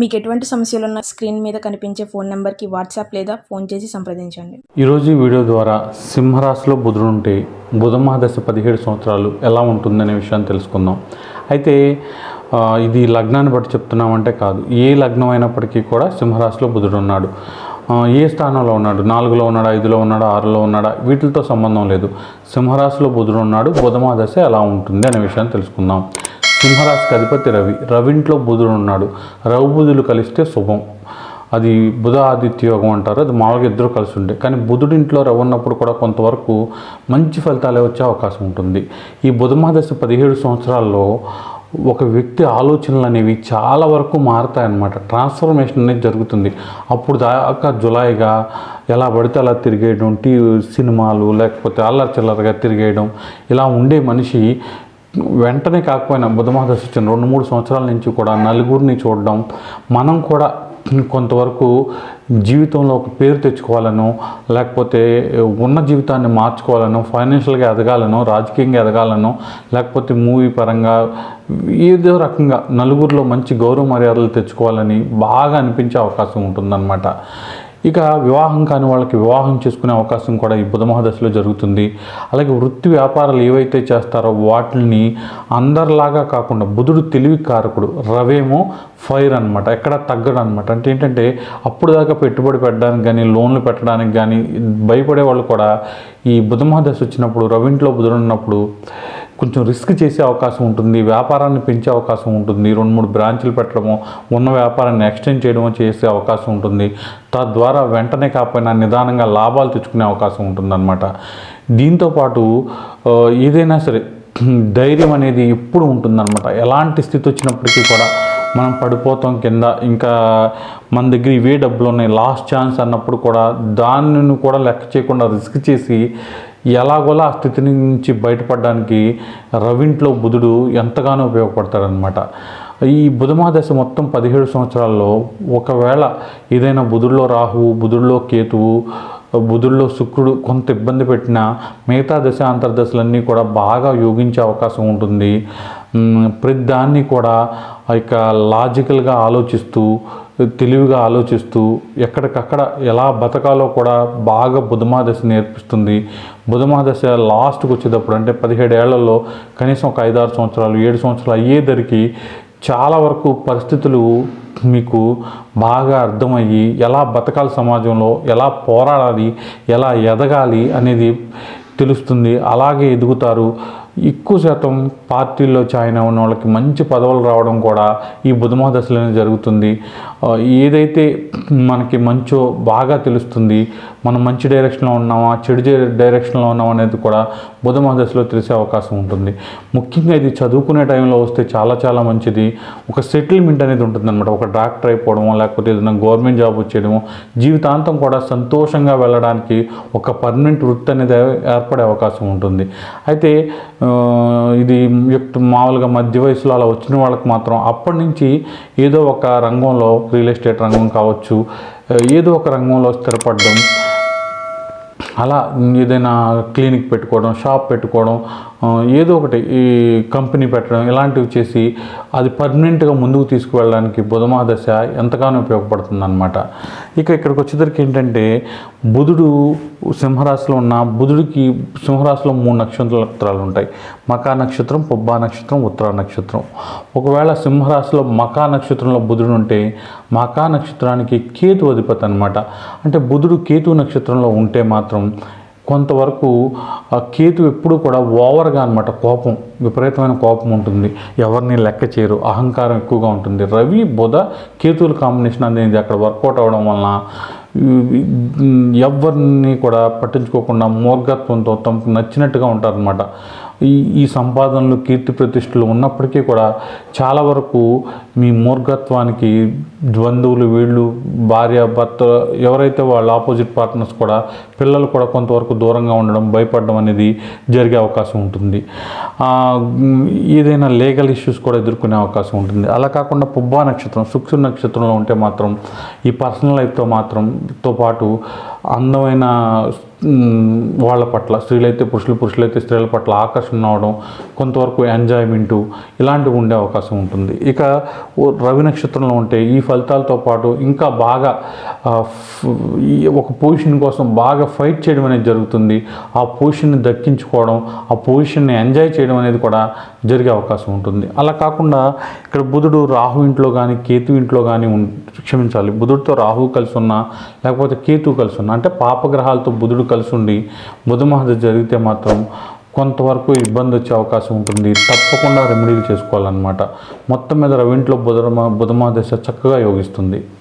మీకు ఎటువంటి సమస్యలు ఉన్న స్క్రీన్ మీద కనిపించే ఫోన్ నెంబర్కి వాట్సాప్ లేదా ఫోన్ చేసి సంప్రదించండి. ఈరోజు వీడియో ద్వారా సింహరాశిలో బుధుడు ఉంటే పదిహేడు సంవత్సరాలు ఎలా ఉంటుందనే విషయాన్ని తెలుసుకుందాం. అయితే ఇది లగ్నాన్ని బట్టి చెప్తున్నామంటే కాదు. ఏ లగ్నం అయినప్పటికీ కూడా సింహరాశిలో బుధుడు ఉన్నాడు. ఏ స్థానంలో ఉన్నాడు? నాలుగులో ఉన్నాడా? ఐదులో ఉన్నాడా? ఆరులో ఉన్నాడా? వీటితో సంబంధం లేదు. సింహరాశిలో బుధుడు ఉన్నాడు. బుధమాదశ ఎలా ఉంటుంది అనే విషయాన్ని తెలుసుకుందాం. సింహరాశికి అధిపతి రవి. రవింట్లో బుధుడు ఉన్నాడు. రవి బుధులు కలిస్తే శుభం. అది బుధ ఆదిత్య యోగం అంటారు. అది మామూలుగా ఇద్దరు కలిసి ఉండే. కానీ బుధుడి ఇంట్లో రవి ఉన్నప్పుడు కూడా కొంతవరకు మంచి ఫలితాలే వచ్చే అవకాశం ఉంటుంది. ఈ బుధమహాదశ పదిహేడు సంవత్సరాల్లో ఒక వ్యక్తి ఆలోచనలు అనేవి చాలా వరకు మారుతాయన్నమాట. ట్రాన్స్ఫర్మేషన్ అనేది జరుగుతుంది. అప్పుడు దాకా జులైగా ఎలా పడితే అలా తిరిగేయడం టీ సినిమాలు లేకపోతే అల్లరి చిల్లరగా తిరిగేయడం ఇలా ఉండే మనిషి వెంటనే కాకపోయినా బుధమహాదశ వచ్చిన రెండు మూడు సంవత్సరాల నుంచి కూడా నలుగురిని చూడడం మనం కూడా కొంతవరకు జీవితంలో ఒక పేరు తెచ్చుకోవాలనో లేకపోతే ఉన్న జీవితాన్ని మార్చుకోవాలనో ఫైనాన్షియల్గా ఎదగాలనో రాజకీయంగా ఎదగాలనో లేకపోతే మూవీ పరంగా ఏదో రకంగా నలుగురిలో మంచి గౌరవ మర్యాదలు తెచ్చుకోవాలని బాగా అనిపించే అవకాశం ఉంటుందన్నమాట. ఇక వివాహం కాని వాళ్ళకి వివాహం చేసుకునే అవకాశం కూడా ఈ బుధమహాదశలో జరుగుతుంది. అలాగే వృత్తి వ్యాపారాలు ఏవైతే చేస్తారో వాటిని అందరిలాగా కాకుండా బుధుడు తెలివి కారకుడు రవేమో ఫైర్ అనమాట ఎక్కడ తగ్గడం అనమాట అంటే ఏంటంటే అప్పుడు దాకా పెట్టుబడి పెట్టడానికి కానీ లోన్లు పెట్టడానికి కానీ భయపడే వాళ్ళు కూడా ఈ బుధమహాదశ వచ్చినప్పుడు రవింట్లో బుధుడున్నప్పుడు కొంచెం రిస్క్ చేసే అవకాశం ఉంటుంది వ్యాపారాన్ని పెంచే అవకాశం ఉంటుంది రెండు మూడు బ్రాంచులు పెట్టడము ఉన్న వ్యాపారాన్ని ఎక్స్టెండ్ చేయడము చేసే అవకాశం ఉంటుంది. తద్వారా వెంటనే కాకపోయినా నిదానంగా లాభాలు తెచ్చుకునే అవకాశం ఉంటుందన్నమాట. దీంతోపాటు ఏదైనా సరే ధైర్యం అనేది ఎప్పుడు ఉంటుందన్నమాట. ఎలాంటి స్థితి వచ్చినప్పటికీ కూడా మనం పడిపోతాం కింద. ఇంకా మన దగ్గర ఇవే డబ్బులు ఉన్నాయి లాస్ట్ ఛాన్స్ అన్నప్పుడు కూడా దానిని కూడా లెక్క చేయకుండా రిస్క్ చేసి ఎలాగోలా ఆ స్థితి నుంచి బయటపడడానికి రవింట్లో బుధుడు ఎంతగానో ఉపయోగపడతాడనమాట ఈ బుధమాదశ మొత్తం పదిహేడు సంవత్సరాల్లో ఒకవేళ ఏదైనా బుధుల్లో రాహువు బుధుల్లో కేతువు బుధుల్లో శుక్రుడు కొంత ఇబ్బంది పెట్టినా మిగతా దశ అంతర్దశలన్నీ కూడా బాగా యోగించే అవకాశం ఉంటుంది. ప్రతి దాన్ని కూడా ఇక లాజికల్గా ఆలోచిస్తూ తెలివిగా ఆలోచిస్తూ ఎక్కడికక్కడ ఎలా బతకాలో కూడా బాగా బుధమాదశ నేర్పిస్తుంది. బుధమాదశ లాస్ట్కి వచ్చేటప్పుడు అంటే పదిహేడు ఏళ్ళలో కనీసం ఒక ఐదారు సంవత్సరాలు ఏడు సంవత్సరాలు అయ్యేదరికి చాలా వరకు పరిస్థితులు మీకు బాగా అర్థమయ్యి ఎలా బతకాలి సమాజంలో ఎలా పోరాడాలి ఎలా ఎదగాలి అనేది తెలుస్తుంది. అలాగే ఎదుగుతారు. ఎక్కువ శాతం పార్టీల్లో జాయిన్ అయిన వాళ్ళకి మంచి పదవులు రావడం కూడా ఈ బుధమ దశలోనే జరుగుతుంది. ఏదైతే మనకి మంచో బాగా తెలుస్తుంది మనం మంచి డైరెక్షన్లో ఉన్నామా చెడు డైరెక్షన్లో ఉన్నామా అనేది కూడా బుధ దశలో తెలిసే అవకాశం ఉంటుంది. ముఖ్యంగా ఇది చదువుకునే టైంలో వస్తే చాలా చాలా మంచిది. ఒక సెటిల్మెంట్ అనేది ఉంటుందన్నమాట. ఒక డాక్టర్ అయిపోవడమో లేకపోతే ఏదైనా గవర్నమెంట్ జాబ్ వచ్చేయడమో జీవితాంతం కూడా సంతోషంగా వెళ్ళడానికి ఒక పర్మనెంట్ వృత్తి అనేది ఏర్పడే అవకాశం ఉంటుంది. అయితే ఇది మామూలుగా మధ్య వయసులో అలా వచ్చిన వాళ్ళకి మాత్రం అప్పటి నుంచి ఏదో ఒక రంగంలో రియల్ ఎస్టేట్ రంగం కావచ్చు ఏదో ఒక రంగంలో స్థిరపడడం అలా ఏదైనా క్లినిక్ పెట్టుకోవడం షాప్ పెట్టుకోవడం ఏదో ఒకటి ఈ కంపెనీ పెట్టడం ఇలాంటివి చేసి అది పర్మనెంట్గా ముందుకు తీసుకువెళ్ళడానికి బుధమహాదశ ఎంతగానో ఉపయోగపడుతుందన్నమాట. ఇక ఇక్కడికి వచ్చేసరికి ఏంటంటే బుధుడు సింహరాశిలో ఉన్న బుధుడికి సింహరాశిలో మూడు నక్షత్రాలు ఉంటాయి. మకా నక్షత్రం పొబ్బా నక్షత్రం ఉత్తర నక్షత్రం. ఒకవేళ సింహరాశిలో మకా నక్షత్రంలో బుధుడు ఉంటే మకా నక్షత్రానికి కేతు అధిపతి అనమాట అంటే బుధుడు కేతు నక్షత్రంలో ఉంటే మాత్రం కొంతవరకు ఆ కేతు ఎప్పుడు కూడా ఓవర్గా అనమాట కోపం విపరీతమైన కోపం ఉంటుంది. ఎవరిని లెక్క చేయరు అహంకారం ఎక్కువగా ఉంటుంది. రవి బుధ కేతువుల కాంబినేషన్ అనేది అక్కడ వర్కౌట్ అవ్వడం వలన ఎవరిని కూడా పట్టించుకోకుండా మూర్ఘత్వంతో తమకు నచ్చినట్టుగా ఉంటారనమాట ఈ ఈ సంపాదనలు కీర్తి ప్రతిష్టలు ఉన్నప్పటికీ కూడా చాలా వరకు మీ మూర్ఘత్వానికి బంధువులు వీళ్ళు భార్య భర్త ఎవరైతే వాళ్ళ ఆపోజిట్ పార్ట్నర్స్ కూడా పిల్లలు కూడా కొంతవరకు దూరంగా ఉండడం భయపడడం అనేది జరిగే అవకాశం ఉంటుంది. ఏదైనా లీగల్ ఇష్యూస్ కూడా ఎదుర్కొనే అవకాశం ఉంటుంది. అలా కాకుండా పుబ్బా నక్షత్రం శుక్ర నక్షత్రంలో ఉంటే మాత్రం ఈ పర్సనల్ లైఫ్తో మాత్రం తో పాటు అందమైన వాళ్ళ పట్ల స్త్రీలైతే పురుషులు పురుషులైతే స్త్రీల పట్ల ఆకర్షణ అవడం కొంతవరకు ఎంజాయ్మెంటు ఇలాంటివి ఉండే అవకాశం ఉంటుంది. ఇక రవి నక్షత్రంలో ఉంటే ఈ ఫలితాలతో పాటు ఇంకా బాగా ఒక పొజిషన్ కోసం బాగా ఫైట్ చేయడం అనేది జరుగుతుంది. ఆ పొజిషన్ని దక్కించుకోవడం ఆ పొజిషన్ని ఎంజాయ్ చేయడం అనేది కూడా జరిగే అవకాశం ఉంటుంది. అలా కాకుండా ఇక్కడ బుధుడు రాహు ఇంట్లో కానీ కేతు ఇంట్లో కానీ ఉం- క్షమించాలి. బుధుడితో రాహు కలిసి ఉన్నా లేకపోతే కేతు కలిసి ఉన్నా అంటే పాపగ్రహాలతో బుధుడు కలిసి ఉండి బుధమహద జరిగితే మాత్రం కొంతవరకు ఇబ్బంది వచ్చే అవకాశం ఉంటుంది. తప్పకుండా రెమెడీలు చేసుకోవాలన్నమాట. మొత్తం మీద రవింట్లో బుధమ బుధమహ దశ చక్కగా యోగిస్తుంది.